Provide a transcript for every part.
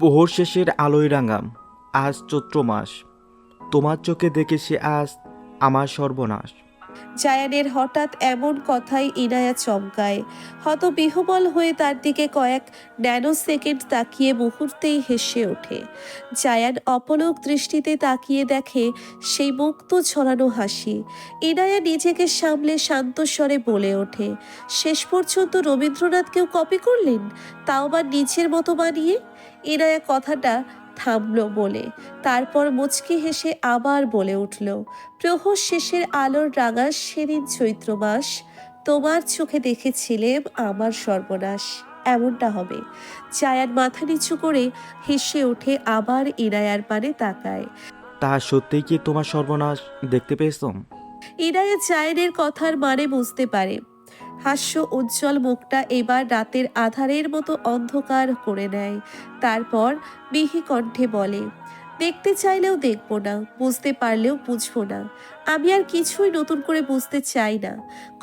পোহর শেষের আলোয় রাঙাম, আজ চৈত্র মাস। তোমার চোখে দেখেছি আজ আমার সর্বনাশ। জায়ানের হঠাৎ এমন কথাই ইনায়া চমকায়। হত বিহবল হয়ে তার দিকে কয়েক ন্যানো সেকেন্ড তাকিয়ে মুহূর্তেই হেসে ওঠে। জায়ান অপলক দৃষ্টিতে তাকিয়ে দেখে সেই মুক্ত ছড়ানো হাসি। ইনায়া নিজেকে সামলে শান্ত স্বরে বলে ওঠে, শেষ পর্যন্ত রবীন্দ্রনাথকেও কপি করলেন? তাও বা নিজের মতো বানিয়ে? ইনায়া কথাটা থামল বলে। তারপর মুচকি হেসে আবার বলে উঠল প্রহর শেষের আলোর রাঙা সেদিন চৈত্র মাস তোমার চোখে দেখেছিলেম আমার সর্বনাশ। এমনটা হবে। চায়ান মাথা নিচু করে হেসে উঠে আবার ইনায়ার পানে তাকায়। তা সত্যিই কি তোমার সর্বনাশ? দেখতে পেয়েছ? ইনায়া চায়ের কথার মানে বুঝতে পারে। হাস্য উজ্জ্বল মুখটা এবার রাতের আধারের মতো অন্ধকার করে নেয়। তারপর মিহি কণ্ঠে বলে, দেখতে চাইলেও দেখব না, বুঝতে পারলেও বুঝব না। আমি আর কিছুই নতুন করে বুঝতে চাই না।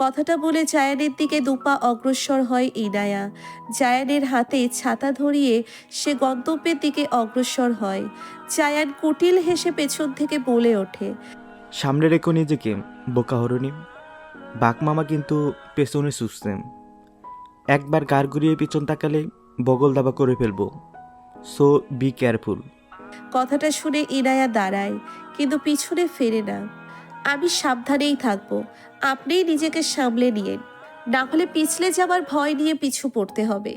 কথাটা বলে জায়ানের দিকে দুপা অগ্রসর হয় ইনায়া। জায়ানের হাতে ছাতা ধরিয়ে সে গন্তব্যের দিকে অগ্রসর হয়। জায়ান কুটিল হেসে পেছন থেকে বলে ওঠে, সামনে রেখো নিজেকে, বোকা হরণি বাঘ মামা কিন্তু পেছনে সুসছেন একবার গার ঘুরিয়ে পিছন তাকালে বগল দাবা করে ফেলব। সো বি কেয়ারফুল কথাটা শুনে ইনায়া দাঁড়ায় কিন্তু পিছনে ফেরে না। আমি সাবধানেই থাকব আপনিই নিজেকে সামলে নিয়েন। না হলে পিছলে যাবার ভয় নিয়ে পিছু পড়তে হবে।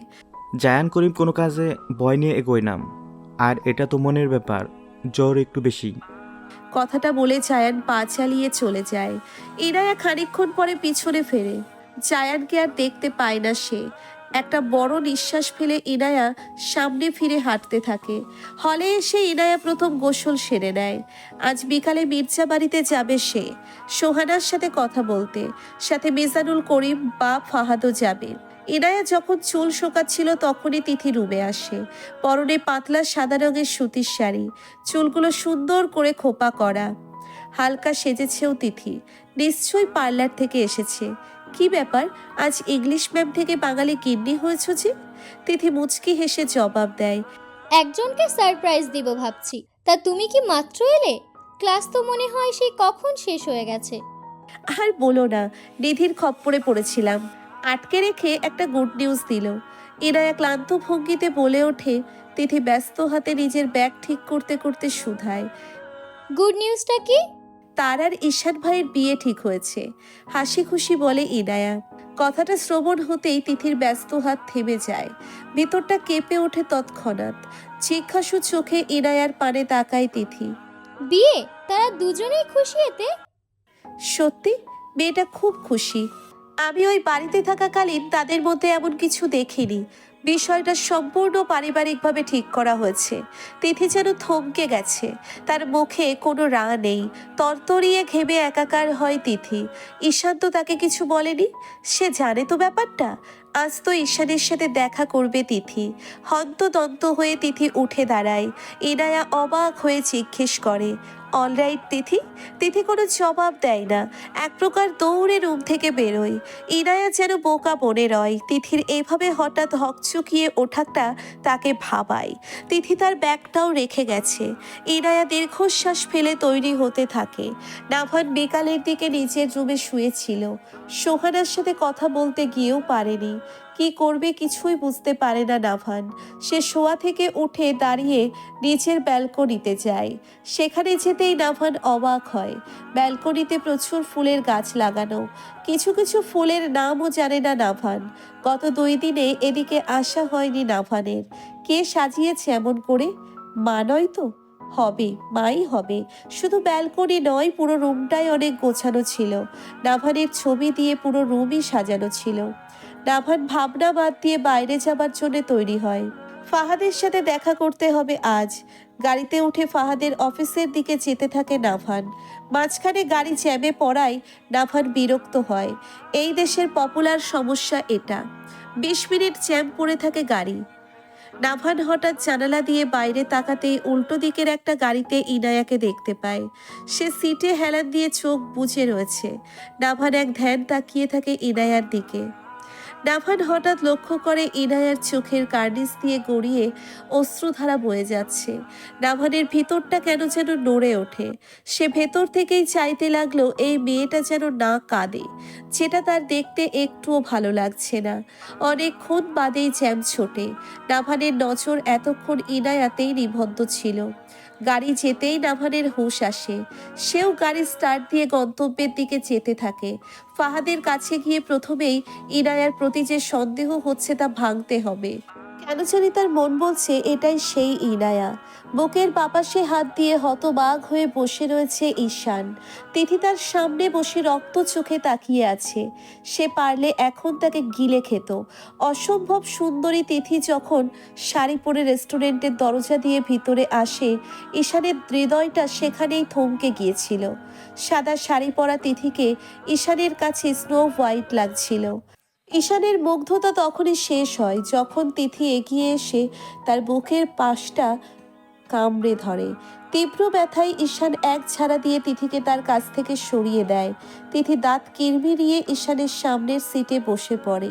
জায়ান করিম কোনো কাজে ভয় নিয়ে এগোয় নাম আর এটা তো মনের ব্যাপার জ্বর একটু বেশি। কথাটা বলে চায়ান পা চালিয়ে চলে যায়। ইনায়া খানিকক্ষণ পরে পিছনে ফেরে। চায়ানকে আর দেখতে পায় না সে। একটা বড় নিঃশ্বাস ফেলে ইনায়া সামনে ফিরে হাঁটতে থাকে। হলে এসে ইনায়া প্রথম গোসল সেরে নেয়। আজ বিকালে মির্জা বাড়িতে যাবে সে। সোহানার সাথে কথা বলতে। সাথে মিজানুল করিম বা ফাহাদও যাবে ইনায়া যখন চুল শোকাচ্ছিল তখনই তিথি রুমে আসে। পরনে পাতলা সাদা রঙের সুতির শাড়ি চুলগুলো সুন্দর করে খোপা করা। হালকা সেজেছেও তিথি নিশ্চয়ই পার্লার থেকে এসেছে। কি ব্যাপার আজ ইংলিশ ম্যাম থেকে বাঙালি কিডনি হয়েছ যে? তিথি মুচকি হেসে জবাব দেয় একজনকে সারপ্রাইজ দিব ভাবছি তা তুমি কি মাত্র এলে? ক্লাস তো মনে হয় সেই কখন শেষ হয়ে গেছে। আর বলো না নিধির খপ্পরে পড়েছিলাম। আটকে রেখে একটা গুড নিউজ দিল। ইনায়া ক্লান্ত ভঙ্গিতে বলে ওঠে তিথি ব্যস্ত হাতে নিজের ব্যাগ ঠিক করতে করতে শুধায়। গুড নিউজটা কি? তার আর ঈশান ভাইয়ের বিয়ে ঠিক হয়েছে। হাসি খুশি বলে ইনায়া। কথাটা শ্রবণ হতেই তিথির ব্যস্ত হাত থেমে যায়। ভেতরটা কেঁপে ওঠে তৎক্ষণাৎ। জিজ্ঞাসু চোখে ইনায়ার পানে তাকায় তিথি। বিয়ে? তারা দুজনেই খুশি এতে? সত্যি? মেয়েটা খুব খুশি। আমি ওই বাড়িতে থাকাকালীন তাদের মধ্যে এমন কিছু দেখিনি। বিষয়টা সম্পূর্ণ পারিবারিকভাবে ঠিক করা হয়েছে। তিথি যেন থমকে গেছে। তার মুখে কোনো রা নেই। তরতরিয়ে ঘেমে একাকার হয় তিথি। ঈশান তো তাকে কিছু বলেনি? সে জানে তো ব্যাপারটা। আজ তো ঈশানের সাথে দেখা করবে তিথি। হন্তদন্ত হয়ে তিথি উঠে দাঁড়ায়। ইনায়া অবাক হয়ে জিজ্ঞেস করে অলরাইট তিথি। তিথি কোনো জবাব দেয় না। এক প্রকার দৌড়ে রুম থেকে বেরোয়। ইনায়া যেন বোকা বনে রয়। তিথির এভাবে হঠাৎ হকচকিয়ে ওঠাটা তাকে ভাবায়। তিথি তার ব্যাগটাও রেখে গেছে। ইনায়া দীর্ঘশ্বাস ফেলে তৈরি হতে থাকে। নাভান বিকালের দিকে নিজের রুমে শুয়েছিল। সোহানার সাথে কথা বলতে গিয়েও পারেনি। কি করবে কিছুই বুঝতে পারে না নাভান। সে শোয়া থেকে উঠে দাঁড়িয়ে নিচের ব্যালকনিতে যায়। সেখানে যেতেই নাভান অবাক হয়। ব্যালকনিতে প্রচুর ফুলের গাছ লাগানো। কিছু কিছু ফুলের নামও জানে না নাভান। গত দুই দিনে এদিকে আসা হয়নি নাভানের। কে সাজিয়েছে এমন করে? মা নয় তো? হবে, মাই হবে। শুধু ব্যালকনি নয়, পুরো রুমটাই অনেক গোছানো ছিল। নাভানের ছবি দিয়ে পুরো রুমই সাজানো ছিল। নাভান ভাবনা বাদ দিয়ে বাইরে যাবার জন্য তৈরি হয়। ফাহাদের সাথে দেখা করতে হবে আজ। গাড়িতে উঠে ফাহাদের অফিসের দিকে যেতে থাকে নাভান। মাঝখানে গাড়ি জ্যামে পড়ায় নাভান বিরক্ত হয়। এই দেশের পপুলার সমস্যা এটা। বিশ মিনিট জ্যাম পড়ে থাকে গাড়ি। নাভান হঠাৎ জানালা দিয়ে বাইরে তাকাতেই উল্টো দিকের একটা গাড়িতে ইনায়াকে দেখতে পায়। সে সিটে হেলান দিয়ে চোখ বুজে রয়েছে। নাভান এক ধ্যান তাকিয়ে থাকে ইনায়ার দিকে। নাভান হঠাৎ লক্ষ্য করে ইনায়ার চোখের কার্নিস দিয়ে গড়িয়ে অশ্রুধারা বয়ে যাচ্ছে। নাভানের ভিতরটা কেন যেন নড়ে ওঠে। সে ভেতর থেকেই চাইতে লাগল এই মেয়েটা যেন না কাঁদে। যেটা তার দেখতে একটুও ভালো লাগছে না। অনেকক্ষণ বাদেই জ্যাম ছোটে। নাভানের নজর এতক্ষণ ইনায়াতেই নিবদ্ধ ছিল। গাড়ি যেতেই নাভানের হুঁশ আসে। সেও গাড়ি স্টার্ট দিয়ে গন্তব্যের দিকে যেতে থাকে। ফাহাদের কাছে গিয়ে প্রথমেই ইনায়ার প্রতি যে সন্দেহ হচ্ছে তা ভাঙতে হবে। কেন জানি তার মন বলছে, এটাই সেই ইনায়া। বুকের পাপাসে হাত দিয়ে হতবাগ হয়ে বসে রয়েছে ঈশান। তিথি তার সামনে বসে রক্ত চোখে তাকিয়ে আছে। সে পারলে এখন তাকে গিলে খেত। অসম্ভব সুন্দরী তিথি যখন শাড়ি পরে রেস্টুরেন্টের দরজা দিয়ে ভিতরে আসে, ঈশানের হৃদয়টা সেখানেই থমকে গিয়েছিল। সাদা শাড়ি পরা তিথিকে ঈশানের কাছে স্নো হোয়াইট লাগছিল। ঈশানের মুগ্ধতা তখনই শেষ হয় যখন তিথি এগিয়ে এসে তার বুকের পাশটা কামড়ে ধরে। তীব্র ব্যথায় ঈশান এক ছাড়া দিয়ে তিথিকে তার কাছ থেকে সরিয়ে দেয়। তিথি দাঁত কিরমিরিয়ে ঈশানের সামনের সিটে বসে পড়ে।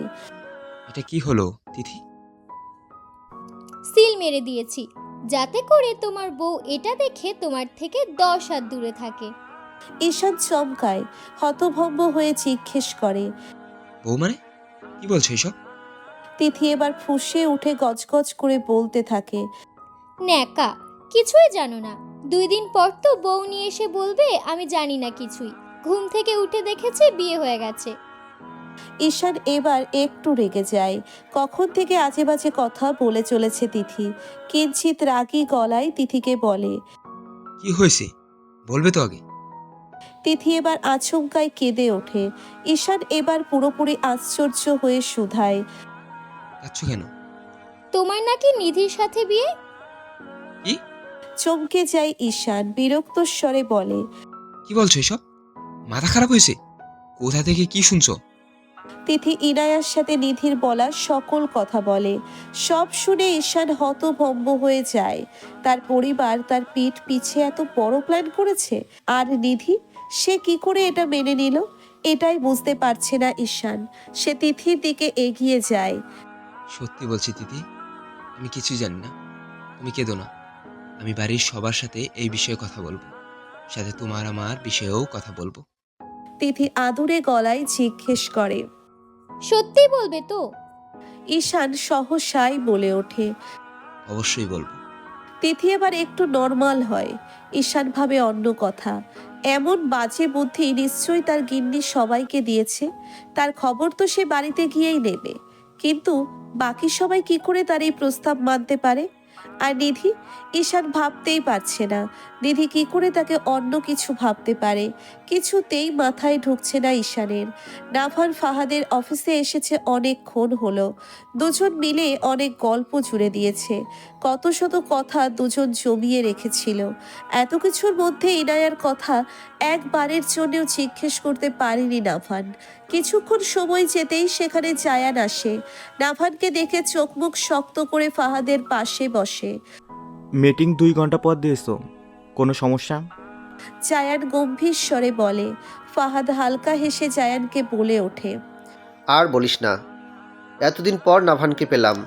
এটা কি হলো তিথি? সিল মেরে দিয়েছি। যাতে করে তোমার বউ এটা দেখে তোমার থেকে দশ হাত দূরে থাকে। ঈশান চমকায় হতভম্ব হয়ে জিজ্ঞেস করে। বউ মানে? কি বলছো এসব? তিথি এবার ফুঁসে উঠে গজগজ করে বলতে থাকে। ন্যাকা কিছুই জানো না। দুই দিন পর তো বউ নিয়ে এসে বলবে আমি জানি না কিছুই। ঘুম থেকে উঠে দেখেছে বিয়ে হয়ে গেছে। ঈশান এবার একটু রেগে যায়। কখন থেকে আজে বাজে কথা বলে চলেছে তিথি। কিঞ্চিত রাগী গলায় তিথিকে বলে কি হয়েছে? বলবে তো আগে। তিথি এবার আচমকায় কেঁদে ওঠে। ঈশান এবার পুরোপুরি আশ্চর্য হয়ে শুধায় যাচ্ছ কেন? তোমার নাকি নিধির সাথে বিয়ে? চমকে যায় ঈশান বিরক্ত স্বরে বলে। কি বলছো এসব? মাথা খারাপ হয়েছে? কোথা থেকে কি শুনছো? তিথি ইনায়ার সাথে নিধির বলা সকল কথা বলে। সব শুনে ঈশান হতভম্ব হয়ে যায়। তার পরিবার তার পিঠ পিছে এত বড় প্ল্যান করেছে? আর নিধি? সে কি করে এটা মেনে নিল? এটাই বুঝতে পারছে না ঈশান। সে তিথির দিকে এগিয়ে যায়। সত্যি বলছি তিথি আমি কিছু জানি না। তুমি কেঁদো না। আমি বাড়ির সবার সাথে এই বিষয়ে কথা বলব। সাথে তোমার আমার বিষয়েও কথা বলব। তিথি আদুরে গলায় জিজ্ঞেস করে। সত্যি বলবে তো? ঈশান সহসাই বলে ওঠে। অবশ্যই বলব। তিথি এবার একটু নর্মাল হয়। ঈশান ভাবে অন্য কথা। এমন বাজে বুদ্ধি নিশ্চয়ই তার গিন্নি সবাইকে দিয়েছে। তার খবর তো সে বাড়িতে গিয়েই নেবে। কিন্তু বাকি সবাই কি করে তার এই প্রস্তাব মানতে পারে? আর নিধি ঈশান ভাবতেই পারছে না। নিধি কি করে তাকে অন্য কিছু ভাবতে পারে? কিছুতেই মাথায় ঢুকছে না ঈশানের। নাভান ফাহাদের অফিসে এসেছে অনেকক্ষণ হলো। দুজন মিলে অনেক গল্প জুড়ে দিয়েছে। কত শত কথা দুজন জমিয়ে রেখেছিল। এত কিছুর মধ্যে ইনায়ার কথা একবারের জন্যও জিজ্ঞেস করতে পারেনি নাভান। কিছুক্ষণ সময় যেতেই সেখানে জায়ান আসে। নাভানকে দেখে চোখ মুখ শক্ত করে ফাহাদের পাশে বসে। মিটিং দুই ঘণ্টা পর দিয়েছ। কোনো সমস্যা? জায়ান গম্ভীর স্বরে বলে। ফাহাদ হালকা হেসে জায়ানকে বলে ওঠে। আর বলিস না। এতদিন পর নাভানকে পেলাম।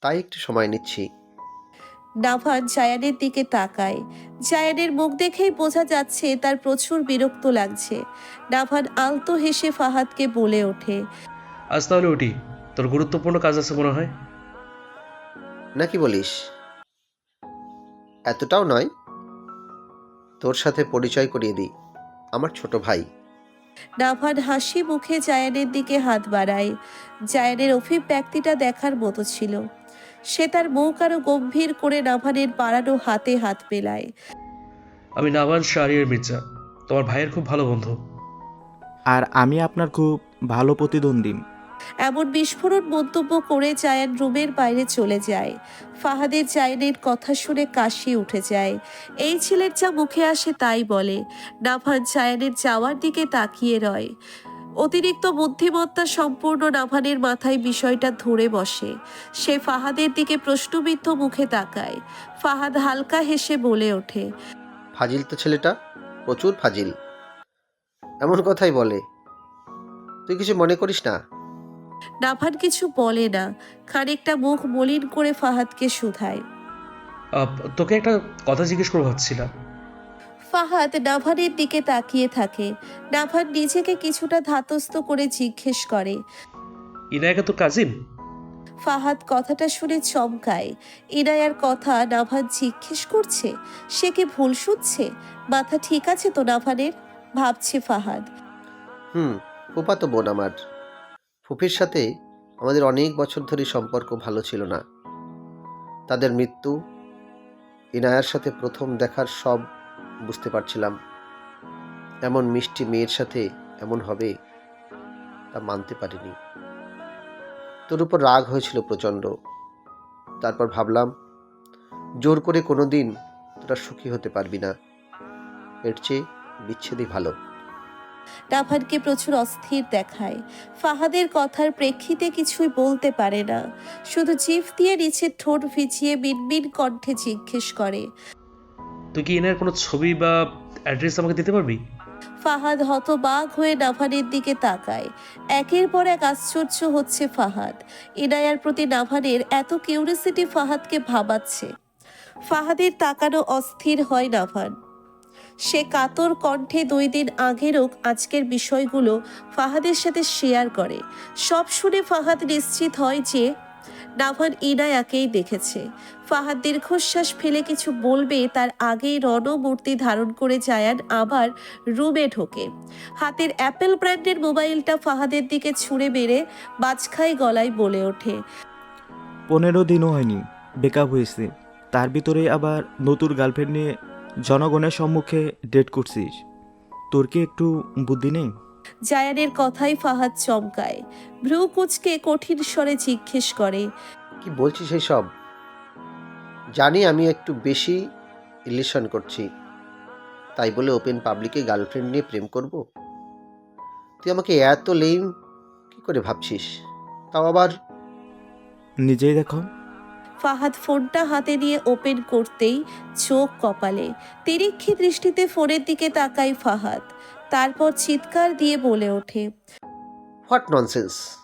তাই একটু সময় নিচ্ছি। নাভান জায়ানের দিকে তাকায়। জায়ানের মুখ দেখেই বোঝা যাচ্ছে তার প্রচুর বিরক্ত লাগছে। নাভান আলতো হেসে ফাহাদকে বলে ওঠে আজ তাহলে উঠি। তোর গুরুত্বপূর্ণ কাজ আছে মনে হয়? নাকি বলিস? এতটাও নয়। তোর সাথে পরিচয় করিয়ে দিই আমার ছোট ভাই। নাভান হাসি মুখে জায়ানের দিকে হাত বাড়ায়। জায়ানের অভিব্যক্তিটা দেখার মতো ছিল। সে তার মুখ আরও গম্ভীর করে নাভানের বাড়ানো হাতে হাত মেলায়। আমি নাভান শাহরিয়ার মির্জা তোমার ভাইয়ের খুব ভালো বন্ধু। আর আমি আপনার খুব ভালো প্রতিদ্বন্দ্বী। এমন বিস্ফোরণ মন্তব্য করে জায়ান রুমের বাইরে চলে যায়। ফাহাদের জায়ানের কথা শুনে কাশি উঠে যায়। এই ছেলের যা মুখে আসে তাই বলে। নাভান জায়ানের যাওয়ার দিকে তাকিয়ে রয়। অতিরিক্ত বুদ্ধিমত্তা সম্পূর্ণ নাভানের মাথায় বিষয়টা ধরে বসে। সে ফাহাদের দিকে প্রশ্নবিদ্ধ মুখে তাকায়। ফাহাদ হালকা হেসে বলে ওঠে ফাজিল তো ছেলেটা প্রচুর ফাজিল। এমন কথাই বলে। তুই কিছু মনে করিস না? নাভান কিছু বলে না। খানিকটা মুখ মলিন করে ফাহাদকে শুধায়। আহ, তোকে একটা কথা জিজ্ঞেস করব ভাবছিলাম। ফাহাদ নাভানের দিকে তাকিয়ে থাকে। নাভান নিজেকে কিছুটা ধাতস্থ করে জিজ্ঞেস করে ইনায়কা তো কাজিন? ফাহাদ কথাটা শুনে চমকায়। ইনায়ার কথা নাভান জিজ্ঞেস করছে সে কি ভুল শুনছে? মাথা ঠিক আছে তো নাভানের? ভাবছে ফাহাদ। হুম ফুপাতো বোন আমার। ফুপির সাথে আমাদের অনেক বছর ধরে সম্পর্ক ভালো ছিল না। তাদের মৃত্যু ইনায়ার সাথে প্রথম দেখার সব বুঝতে পারছিলাম। এমন মিষ্টি মেয়ের সাথে এমন হবে তা মানতে পারিনি। তোর উপর রাগ হয়েছিল প্রচণ্ড। তারপর ভাবলাম, জোর করে কোনো দিন তোরা সুখী হতে পারবি না। এর চেয়ে বিচ্ছেদই ভালো। নাভানকে প্রচুর অস্থির দেখায়। ফাহাদের কথার প্রেক্ষিতে কিছুই বলতে পারে না। শুধু জিভ দিয়ে নিচের ঠোঁট ভিজিয়ে মিনমিন কণ্ঠে জিজ্ঞেস করে তুই কি ইনায়ের কোনো ছবি বা অ্যাড্রেস আমাকে দিতে পারবি? ফাহাদ হতবাক হয়ে নাভানের দিকে তাকায়। একের পর এক আশ্চর্য হচ্ছে ফাহাদ। ইনায়ার প্রতি নাভানের এত কিউরিসিটি ফাহাদকে ভাবাচ্ছে। ফাহাদের তাকানো অস্থির হয় নাভান। সে কাতর কণ্ঠে দুই দিন আগেরও আজকের বিষয়গুলো ফাহাদের সাথে শেয়ার করে। সব শুনে ফাহাদ নিশ্চিত হয় যে নাভান ইনায়াকেই দেখেছে। ফাহাদ দীর্ঘশ্বাস ফেলে কিছু বলবে, তার আগেই রণমূর্তি ধারণ করে জায়ান আবার রুমে ঢোকে। হাতের অ্যাপেল ব্র্যান্ডের মোবাইলটা ফাহাদের দিকে ছুঁড়ে মেরে বাজখাই গলায় বলে ওঠে। পনেরো দিনও হয়নি, বেকআপ হয়েছে। তার ভিতরে আবার নতুন গার্লফ্রেন্ড নিয়ে জনগণের সম্মুখে ডেট করছিস। তোর কি একটু বুদ্ধি নেই? জায়ানের কথাই ফাহাদ চমকায়। ভ্রু কুচকে কঠিন স্বরে জিজ্ঞেস করে কি বলছিস সব জানি আমি একটু বেশি রিলেশন করছি। তাই বলে ওপেন পাবলিকে গার্লফ্রেন্ড নিয়ে প্রেম করব? তুই আমাকে এত লেম কি করে ভাবছিস? তাও আবার নিজেই দেখো। ফাহাদ ফোনটা হাতে নিয়ে ওপেন করতেই চোখ কপালে। তিরিক্ষি দৃষ্টিতে ফোনের দিকে তাকায় ফাহাদ। তারপর চিৎকার দিয়ে বলে ওঠে। হোয়াট ননসেন্স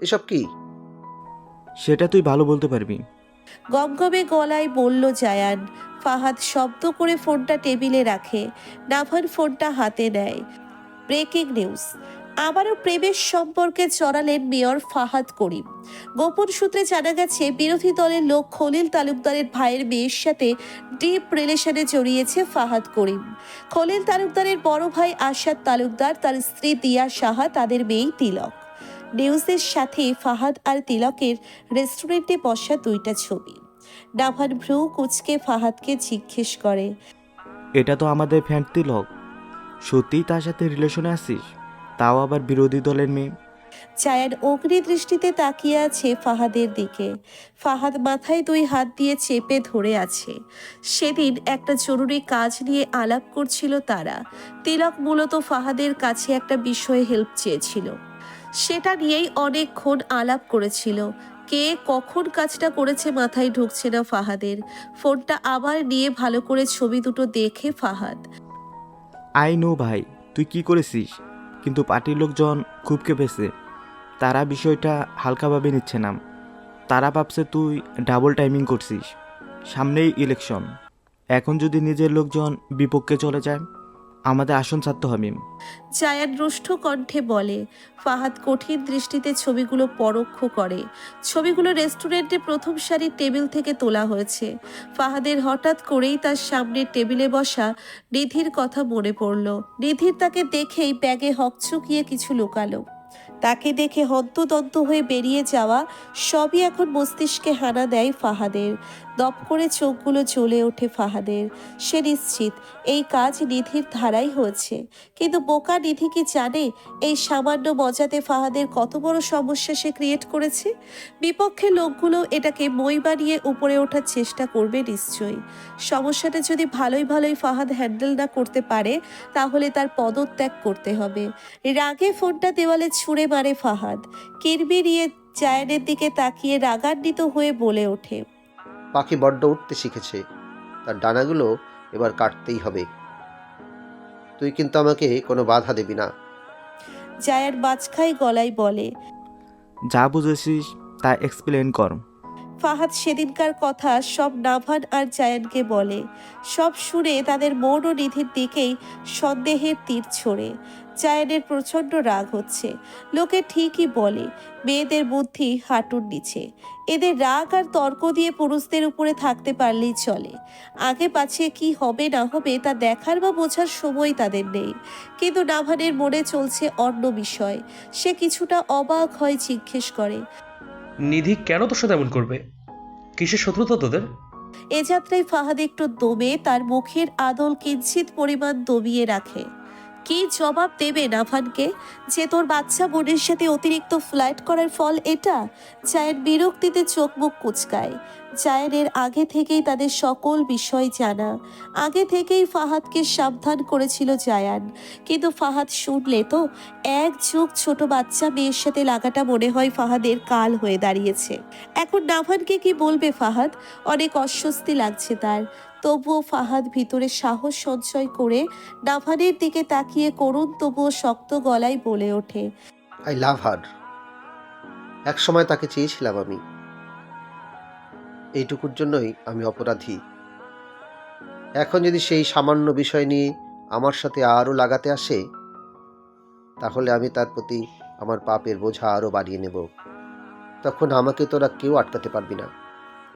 এসব কি? সেটা তুই ভালো বলতে পারবি। গমগমে গলায় বলল জায়ান। ফাহাদ শব্দ করে ফোনটা টেবিলে রাখে। নাভান ফোনটা হাতে নেয়। Breaking news. আবারও প্রেমের সম্পর্কে চড়ালেন মেয়র ফাহাদ করিম। গোপন সূত্রে জানা গেছে, বিরোধী দলের লোক খলিল তালুকদারের ভাইয়ের মেয়ের সাথে ডিপ রিলেশনে জড়িয়েছে ফাহাদ করিম। খলিল তালুকদারের বড় ভাই আশাদ তালুকদার, তার স্ত্রী দিয়া সাহা, তাদের মেয়েই তিলক। নিউজের সাথে ফাহাদ আর তিলকের রেস্টুরেন্টে বসা দুইটা ছবি। নাভান ভ্রু কুচকে ফাহাদকে জিজ্ঞেস করে, এটা তো আমাদের ফ্যান তিলক। সত্যিই তার সাথে রিলেশনে আছিস? তাও আবার বিরোধী দলের মেয়ে। চায়ান অগ্নি দৃষ্টিতে তাকিয়ে আছে ফাহাদের দিকে। ফাহাদ মাথায় দুই হাত দিয়ে চেপে ধরে আছে। সেদিন একটা জরুরি কাজ নিয়ে আলাপ করছিল তারা। তিলক মূলত ফাহাদের কাছে একটা বিষয়ে হেল্প চেয়েছিল। সেটা নিয়েই অনেকক্ষণ আলাপ করেছিল। কে কখন কাজটা করেছে মাথায় ঢুকছে না ফাহাদের। ফোনটা আবার নিয়ে ভালো করে ছবি দুটো দেখে ফাহাদ। আই নো ভাই তুই কি করেছিস? কিন্তু পার্টির লোকজন খুব কেঁপেছে। তারা বিষয়টা হালকাভাবে নিচ্ছে না। তারা ভাবছে তুই ডাবল টাইমিং করছিস। সামনেই ইলেকশন এখন যদি নিজের লোকজন বিপক্ষে চলে যায় আমাদের আসন ছাড়তে হবে জায়ান রুষ্ট কণ্ঠে বলে, ফাহাদ কঠিন দৃষ্টিতে ছবিগুলো পরোক্ষ করে। ছবিগুলো রেস্টুরেন্টে প্রথম সারির টেবিল থেকে তোলা হয়েছে। ফাহাদের হঠাৎ করেই তার সামনের টেবিলে বসা নিধির কথা মনে পড়ল। নিধির তাকে দেখেই ব্যাগে হকচকিয়ে কিছু লুকালো। তাকে দেখে হন্তদন্ত হয়ে বেরিয়ে যাওয়া সবই এখন মস্তিষ্কে হানা দেয় ফাহাদের। দপ করে চোখগুলো জ্বলে ওঠে ফাহাদের। সে নিশ্চিত, এই কাজ নিধির ধারাই হয়েছে। কিন্তু বোকা নিধি কি জানে এই সামান্য মজাতে ফাহাদের কত বড় সমস্যা সে ক্রিয়েট করেছে? বিপক্ষে লোকগুলো এটাকে মই বানিয়ে উপরে ওঠার চেষ্টা করবে নিশ্চয়ই। সমস্যাটা যদি ভালোই ভালোই ফাহাদ হ্যান্ডেল না করতে পারে, তাহলে তার পদত্যাগ করতে হবে। রাগে ফোনটা দেওয়ালে ছুঁড়ে মারে ফাহাদ। কিরবিরিয়ে জায়ানের দিকে তাকিয়ে রাগান্বিত হয়ে বলে ওঠে। পাখি বড্ড উঠতে শিখেছে। তার ডানাগুলো এবার কাটতেই হবে। তুই কিন্তু আমাকে কোনো বাধা দিবি না। জায়ান বাজখাই গলায় বলে যা বুঝেছিস তা এক্সপ্লেন কর। ফাহাদ সেদিনকার কথা সব নাভান আর জায়ানকে বলে। সব শুনে তাদের মন ও নিধির দিকেই সন্দেহের তীর ছোড়ে। জায়ানের প্রচণ্ড রাগ হচ্ছে। লোকে ঠিকই বলে মেয়েদের বুদ্ধি হাঁটুর নিচে। এদের রাগ আর তর্ক দিয়ে পুরুষদের উপরে থাকতে পারলেই চলে। আগে পাছিয়ে কি হবে না হবে তা দেখার বা বোঝার সময় তাদের নেই। কিন্তু নাভানের মনে চলছে অন্য বিষয়। সে কিছুটা অবাক হয় জিজ্ঞেস করে। নিধি কেন তোর সাথে এমন করবে? কিসের শত্রুতা তোদের? এ যাত্রায় ফাহাদ একটু দমে তার মুখের আদল কিঞ্চিত পরিমাণ দমিয়ে রাখে। কি জবাব দেবে নাভানকে যে তোর বাচ্চা বোনের সাথে অতিরিক্ত ফ্লাইট করার ফল এটা? চায়ের বিরক্তিতে চোখ মুখ কুচকায়। জায়ের আগে থেকেই তাদের সকল বিষয় জানা। আগে থেকেই ফাহাদকে সাবধান করেছিল জায়ান। কিন্তু ফাহাদ শুনলে তো এক যুগ ছোট বাচ্চা মেয়ের সাথে লাগাটা মনে হয় ফাহাদের কাল হয়ে দাঁড়িয়েছে। এখন নাভানকে কি বলবে ফাহাদ? অনেক অস্বস্তি লাগছে তার। তবুও ফাহাদ ভিতরে সাহস সঞ্চয় করে নাভানের দিকে তাকিয়ে করুণ তবুও শক্ত গলায় বলে ওঠে। আই লাভ হার এক সময় তাকে চেয়েছিলাম আমি। এইটুকুর জন্যই আমি অপরাধী। এখন যদি সেই সামান্য বিষয় নিয়ে আমার সাথে আরও লাগাতে আসে, তাহলে আমি তার প্রতি আমার পাপের বোঝা আরও বাড়িয়ে নেব। তখন আমাকে তোরা কেউ আটকাতে পারবি না।